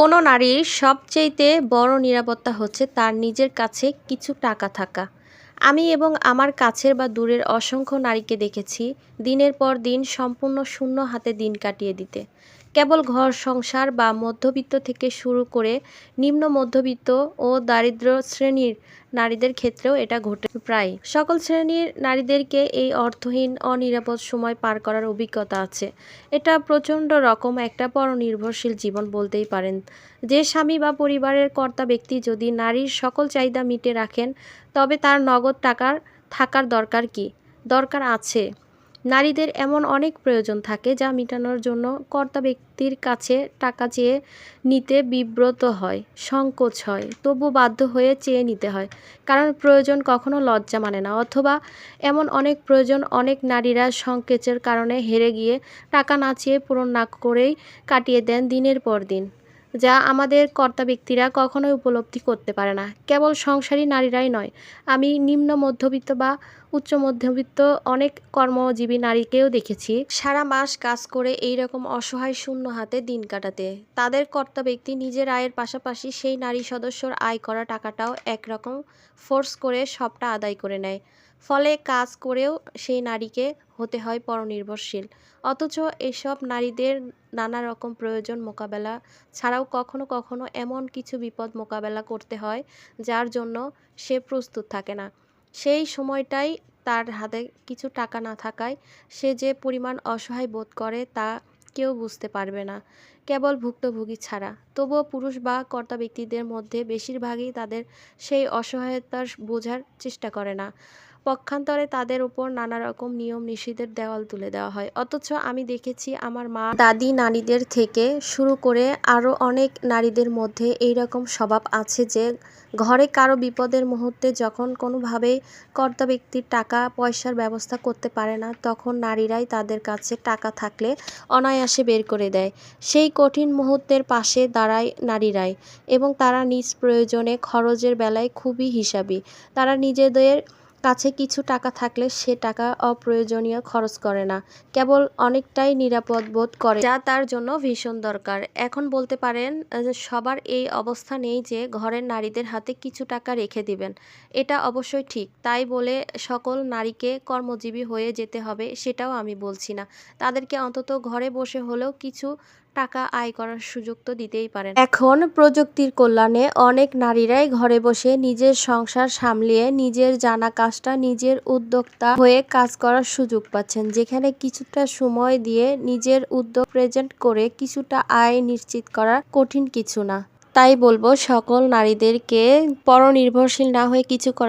কোনো নারীর সবচেয়েতে বড় নিরাপত্তা হচ্ছে তার নিজের কাছে কিছু টাকা থাকা। আমি এবং আমার কাছের বা দূরের অসংখ্য নারীকে দেখেছি দিনের পর দিন সম্পূর্ণ শূন্য হাতে দিন কাটিয়ে দিতে। কেবল ঘর, সংসার বা মধ্যবিত্ত থেকে শুরু করে নিম্ন মধ্যবিত্ত ও দারিদ্র শ্রেণির নারীদের ক্ষেত্রেও এটা ঘটে প্রায় সকল শ্রেণির নারীদেরকে এই অর্থহীন, অনিরাপদ সময় পার করার অভিজ্ঞতা আছে। এটা প্রচণ্ড রকম একটা পরনির্ভরশীল জীবন বলতেই পারেন। যে স্বামী বা পরিবারের কর্তা ব্যক্তি যদি নারীর সকল চাহিদা মিটে রাখেন, তবে তার নগদ টাকার, থাকার দরকার কি? দরকার আছে। নারীদের এমন অনেক প্রয়োজন থাকে যা মেটানোর জন্য কর্তা ব্যক্তির কাছে টাকা চেয়ে নিতে বিব্রত হয়, সংকোচ হয়, তবু বাধ্য হয়ে চেয়ে নিতে হয়। কারণ প্রয়োজন কখনো লজ্জা মানে না, অথবা এমন অনেক প্রয়োজন অনেক নারীরা সংকেচের কারণে হেরে গিয়ে টাকা না চেয়ে পূরণ না করেই কাটিয়ে দেন দিনের পর দিন, যা আমাদের কর্তা ব্যক্তিরা কখনোই উপলব্ধি করতে পারে না। কেবল সংসারী নারীরাই নয়, আমি নিম্ন মধ্যবিত্ত বা উচ্চ মধ্যবিত্ত অনেক কর্মজীবী নারীকেও দেখেছি। সারা মাস কাজ করে এই রকম অসহায় শূন্য হাতে দিন কাটাতে। তাদের কর্তা ব্যক্তি নিজের আয়ের পাশাপাশি সেই নারী সদস্যর আয় করা টাকাটাও একরকম ফোর্স করে সবটা আদায় করে নেয়। ফলে কাজ করেও সেই নারীকে হতে হয় পরনির্ভরশীল। অথচ এসব নারীদের নানা রকম প্রয়োজন মোকাবেলা ছাড়াও কখনো কখনো এমন কিছু বিপদ মোকাবেলা করতে হয় যার জন্য সে প্রস্তুত থাকে না। সেই সময়টাই তার হাতে কিছু টাকা না থাকায় সে যে পরিমাণ অসহায় বোধ করে তা কেউ বুঝতে পারবে না। কেবল ভুক্তভোগী ছাড়া। তবুও পুরুষ বা কর্তা ব্যক্তিদের মধ্যে বেশিরভাগই তাদের সেই অসহায়তার বোঝার চেষ্টা করে না। পক্ষান্তরে তাদের উপর নানা রকম নিয়ম নিষেধের দেওয়াল তুলে দেওয়া হয়। অথচ আমি দেখেছি আমার মা দাদি নারীদের থেকে শুরু করে আরও অনেক নারীদের মধ্যে এই রকম স্বভাব আছে যে, ঘরে কারও বিপদের মুহূর্তে যখন কোনোভাবেই কর্তা ব্যক্তির টাকা, পয়সার ব্যবস্থা করতে পারে না, তখন নারীরাই তাদের কাছে টাকা থাকলে অনায়াসে বের করে দেয়। সেই কঠিন মুহূর্তের পাশে দাঁড়ায় নারীরাই এবং তারা নিজ প্রয়োজনে খরচের বেলায় খুবই হিসাবি। তারা নিজেদের কাছে কিছু টাকা থাকলে সে টাকা অপ্রয়োজনীয় খরচ করে না। কেবল অনেকটাই নিরাপদ বোধ করে। যা তার জন্য ভীষণ দরকার। এখন বলতে পারেন সবার এই অবস্থা নেই যে ঘরের নারীদের হাতে কিছু টাকা রেখে দিবেন। এটা অবশ্যই ঠিক। তাই বলে সকল নারীকে কর্মজীবী হয়ে যেতে হবে, সেটাও আমি বলছি না। তাদেরকে অন্তত ঘরে বসে হলেও কিছু টাকা আয় করার সুযোগ তো দিতেই পারেন। এখন প্রযুক্তির কল্যাণে অনেক নারীরাই ঘরে বসে নিজের সংসার সামলিয়ে নিজের জানা কাজটা নিজের উদ্যোক্তা হয়ে কাজ করার সুযোগ পাচ্ছেন। যেখানে কিছুটা সময় দিয়ে নিজের উদ্যোগ প্রেজেন্ট করে কিছুটা আয় নিশ্চিত করা কঠিন কিছু না। তাই বলব, সকল নারীদেরকে পরনির্ভরশীল না হয়ে কিছু করার